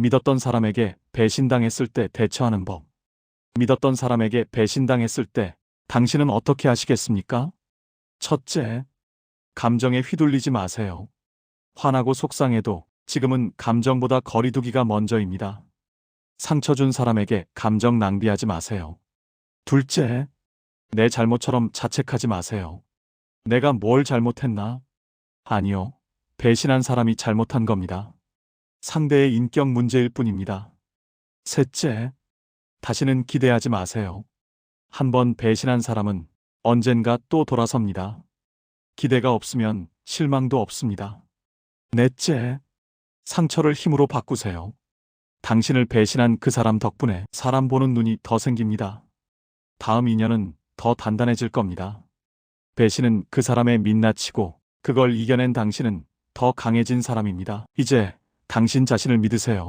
믿었던 사람에게 배신당했을 때 대처하는 법. 믿었던 사람에게 배신당했을 때 당신은 어떻게 하시겠습니까? 첫째, 감정에 휘둘리지 마세요. 화나고 속상해도 지금은 감정보다 거리두기가 먼저입니다. 상처 준 사람에게 감정 낭비하지 마세요. 둘째, 내 잘못처럼 자책하지 마세요. 내가 뭘 잘못했나? 아니요. 배신한 사람이 잘못한 겁니다. 상대의 인격 문제일 뿐입니다. 셋째, 다시는 기대하지 마세요. 한번 배신한 사람은 언젠가 또 돌아섭니다. 기대가 없으면 실망도 없습니다. 넷째, 상처를 힘으로 바꾸세요. 당신을 배신한 그 사람 덕분에 사람 보는 눈이 더 생깁니다. 다음 인연은 더 단단해질 겁니다. 배신은 그 사람의 민낯이고 그걸 이겨낸 당신은 더 강해진 사람입니다. 이제 당신 자신을 믿으세요.